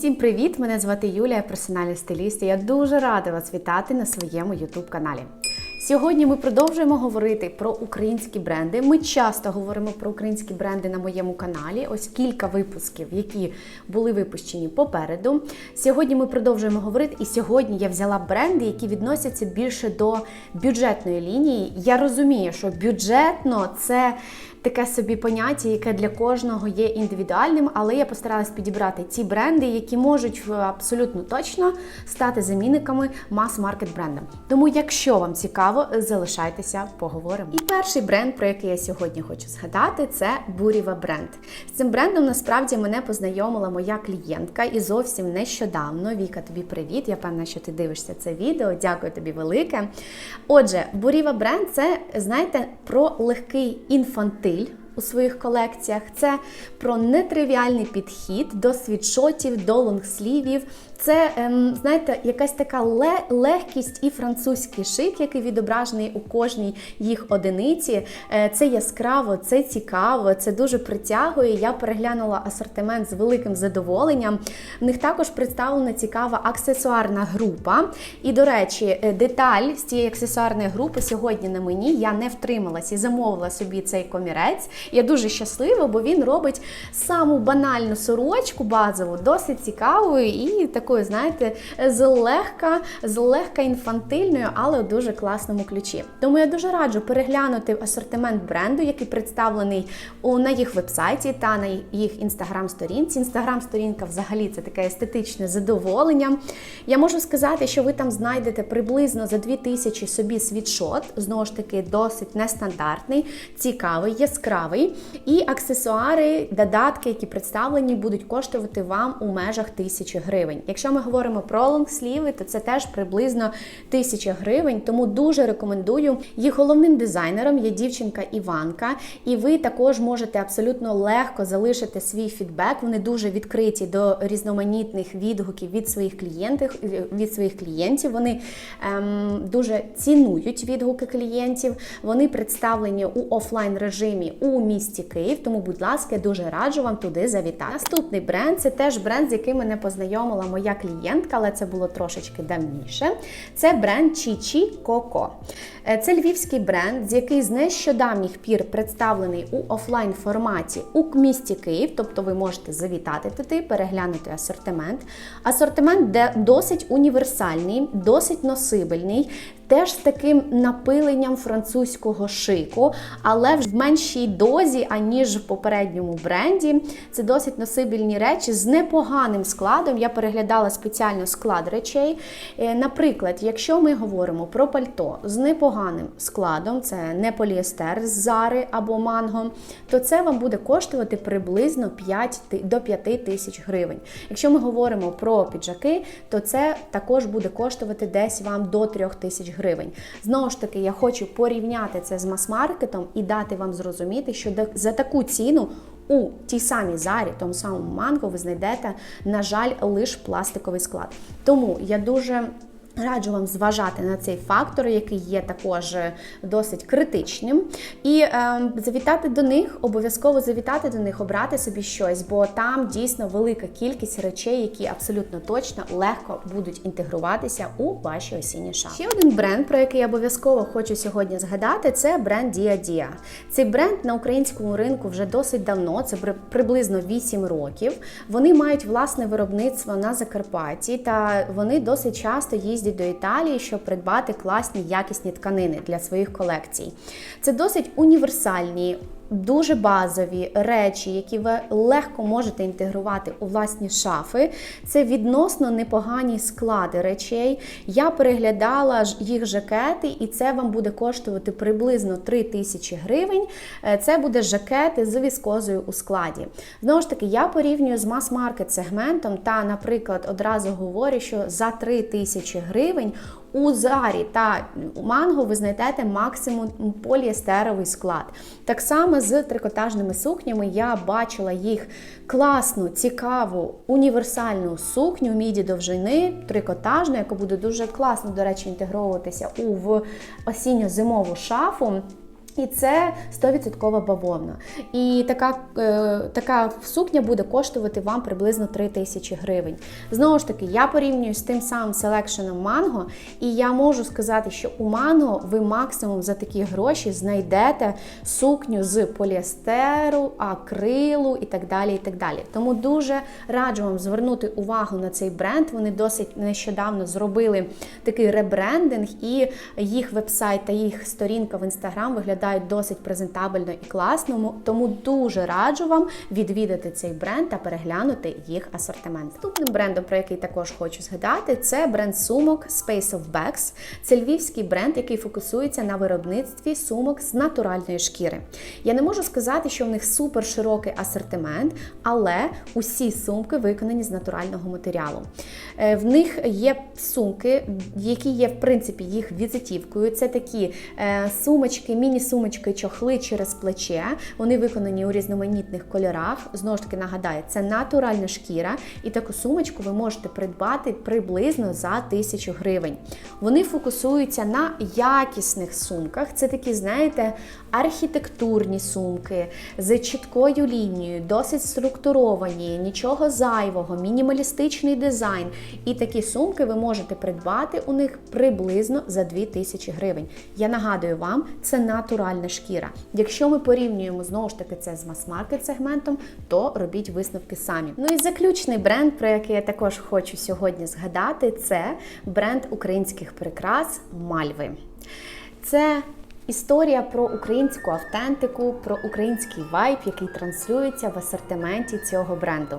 Всім привіт! Мене звати Юлія, персональний стиліст. і Я дуже рада вас вітати на своєму youtube каналі. Сьогодні ми продовжуємо говорити про українські бренди. Ми часто говоримо про українські бренди на моєму каналі. Ось кілька випусків, які були випущені попереду. Сьогодні ми продовжуємо говорити, і сьогодні я взяла бренди, які відносяться більше до бюджетної лінії. Я розумію, що бюджетно це таке собі поняття, яке для кожного є індивідуальним, але я постаралась підібрати ті бренди, які можуть е, абсолютно точно стати замінниками мас-маркет брендам. Тому, якщо вам цікаво, залишайтеся, поговоримо. І перший бренд, про який я сьогодні хочу згадати, це Буріва бренд. З цим брендом насправді мене познайомила моя клієнтка і зовсім нещодавно. Віка, тобі привіт! Я певна, що ти дивишся це відео. Дякую тобі велике. Отже, Буріва бренд це, знаєте, про легкий інфантиль у своїх колекціях. Це про нетривіальний підхід до світшотів, до лонгслівів. Це, ем, знаєте, якась така легкість і французький шик, який відображений у кожній їх одиниці. Е, це яскраво, це цікаво, це дуже притягує. Я переглянула асортимент з великим задоволенням. В них також представлена цікава аксесуарна група. І, до речі, е, деталь з цієї аксесуарної групи сьогодні на мені я не втрималась і замовила собі цей комірець. Я дуже щаслива, бо він робить саму банальну сорочку базову, досить цікавою і такою, знаєте, злегка, злегка інфантильною, але у дуже класному ключі. Тому я дуже раджу переглянути асортимент бренду, який представлений на їх вебсайті та на їх інстаграм-сторінці. Інстаграм-сторінка взагалі це таке естетичне задоволення. Я можу сказати, що ви там знайдете приблизно за 2000 собі світшот, знову ж таки, досить нестандартний, цікавий, яскравий. І аксесуари, додатки, які представлені, будуть коштувати вам у межах тисячі гривень. Якщо ми говоримо про лонгсліви, то це теж приблизно тисяча гривень. Тому дуже рекомендую. Їх головним дизайнером є дівчинка Іванка, і ви також можете абсолютно легко залишити свій фідбек. Вони дуже відкриті до різноманітних відгуків від своїх клієнтів. Від своїх клієнтів. Вони ем, дуже цінують відгуки клієнтів. Вони представлені у офлайн режимі у місті Київ. Тому, будь ласка, дуже раджу вам туди завітати. Наступний бренд це теж бренд, з яким мене познайомила моя клієнтка, але це було трошечки давніше. Це бренд Чічі Коко. Е, це львівський бренд, з який з нещодавніх пір представлений у офлайн форматі у місті Київ. Тобто ви можете завітати туди, переглянути асортимент. Асортимент де досить універсальний, досить носибельний. Теж з таким напиленням французького шику, але в меншій дозі, аніж в попередньому бренді. Це досить носибельні речі з непоганим складом. Я переглядала спеціально склад речей. Е, наприклад, якщо ми говоримо про пальто з непоганим складом, це не поліестер з зари або манго, то це вам буде коштувати приблизно 5 до 5 тисяч гривень. Якщо ми говоримо про піджаки, то це також буде коштувати десь вам до 3 тисяч гривень гривень. Знову ж таки, я хочу порівняти це з мас-маркетом і дати вам зрозуміти, що за таку ціну. У тій самій зарі, тому самому манго, ви знайдете, на жаль, лише пластиковий склад. Тому я дуже Раджу вам зважати на цей фактор, який є також досить критичним. І е, завітати до них, обов'язково завітати до них, обрати собі щось, бо там дійсно велика кількість речей, які абсолютно точно легко будуть інтегруватися у ваші осінні шафи. Ще один бренд, про який я обов'язково хочу сьогодні згадати, це бренд Dia Dia. Цей бренд на українському ринку вже досить давно, це приблизно 8 років. Вони мають власне виробництво на Закарпатті, та вони досить часто їздять їздять до Італії, щоб придбати класні якісні тканини для своїх колекцій. Це досить універсальні. Дуже базові речі, які ви легко можете інтегрувати у власні шафи. Це відносно непогані склади речей. Я переглядала їх жакети, і це вам буде коштувати приблизно 3 тисячі гривень. Е, це буде жакети з віскозою у складі. Знову ж таки, я порівнюю з мас-маркет сегментом та, наприклад, одразу говорю, що за 3 тисячі гривень у зарі та манго ви знайдете максимум поліестеровий склад. Так само з трикотажними сукнями я бачила їх класну, цікаву, універсальну сукню міді довжини, трикотажну, яка буде дуже класно, до речі, інтегровуватися у в осінньо-зимову шафу. І це 100% бавовна. І така е, така сукня буде коштувати вам приблизно 3 тисячі гривень. Знову ж таки, я порівнюю з тим самим селекшеном манго, і я можу сказати, що у манго ви максимум за такі гроші знайдете сукню з поліестеру, акрилу і так далі. і так далі. Тому дуже раджу вам звернути увагу на цей бренд. Вони досить нещодавно зробили такий ребрендинг, і їх вебсайт та їх сторінка в інстаграм виглядають досить презентабельно і класно. Тому дуже раджу вам відвідати цей бренд та переглянути їх асортимент. Наступним брендом, про який також хочу згадати, це бренд сумок Space of Bags. Це львівський бренд, який фокусується на виробництві сумок з натуральної шкіри. Я не можу сказати, що в них супер широкий асортимент, але усі сумки виконані з натурального матеріалу. Е, В них є сумки, які є в принципі їх візитівкою. Це такі е, сумочки, міні-сумочки, чохли через плече. Вони виконані у різноманітних кольорах. Знову ж таки нагадаю, це натуральна шкіра, і таку сумочку ви можете придбати приблизно за тисячу гривень. Вони фокусуються на якісних сумках. Це такі, знаєте, архітектурні сумки з чіткою лінією, досить структуровані, нічого зайвого, мінімалістичний дизайн. І такі сумки ви можете придбати у них приблизно за 2000 гривень. Я нагадую вам, це натуральна шкіра. Якщо ми порівнюємо знову ж таки це з мас-маркет сегментом, то робіть висновки самі. Ну і заключний бренд, про який я також хочу сьогодні згадати, це бренд українських прикрас Мальви. Це Історія про українську автентику, про український вайб, який транслюється в асортименті цього бренду.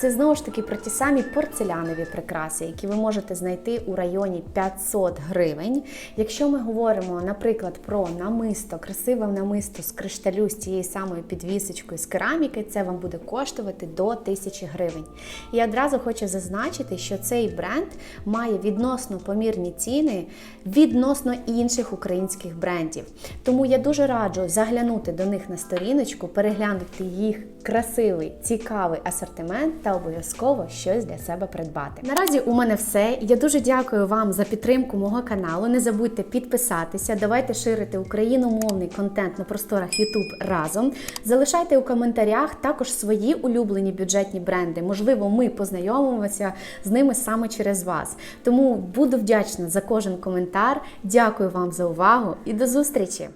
Це знову ж таки про ті самі порцелянові прикраси, які ви можете знайти у районі 500 гривень. Якщо ми говоримо, наприклад, про намисто, красиве намисто з кришталю з цією самою підвісочкою з кераміки, це вам буде коштувати до 1000 гривень. І одразу хочу зазначити, що цей бренд має відносно помірні ціни відносно інших українських брендів. Тому я дуже раджу заглянути до них на сторіночку, переглянути їх красивий, цікавий асортимент та обов'язково щось для себе придбати. Наразі у мене все. Я дуже дякую вам за підтримку мого каналу. Не забудьте підписатися. Давайте ширити україномовний контент на просторах YouTube разом. Залишайте у коментарях також свої улюблені бюджетні бренди. Можливо, ми познайомимося з ними саме через вас. Тому буду вдячна за кожен коментар. Дякую вам за увагу і до зустрічі!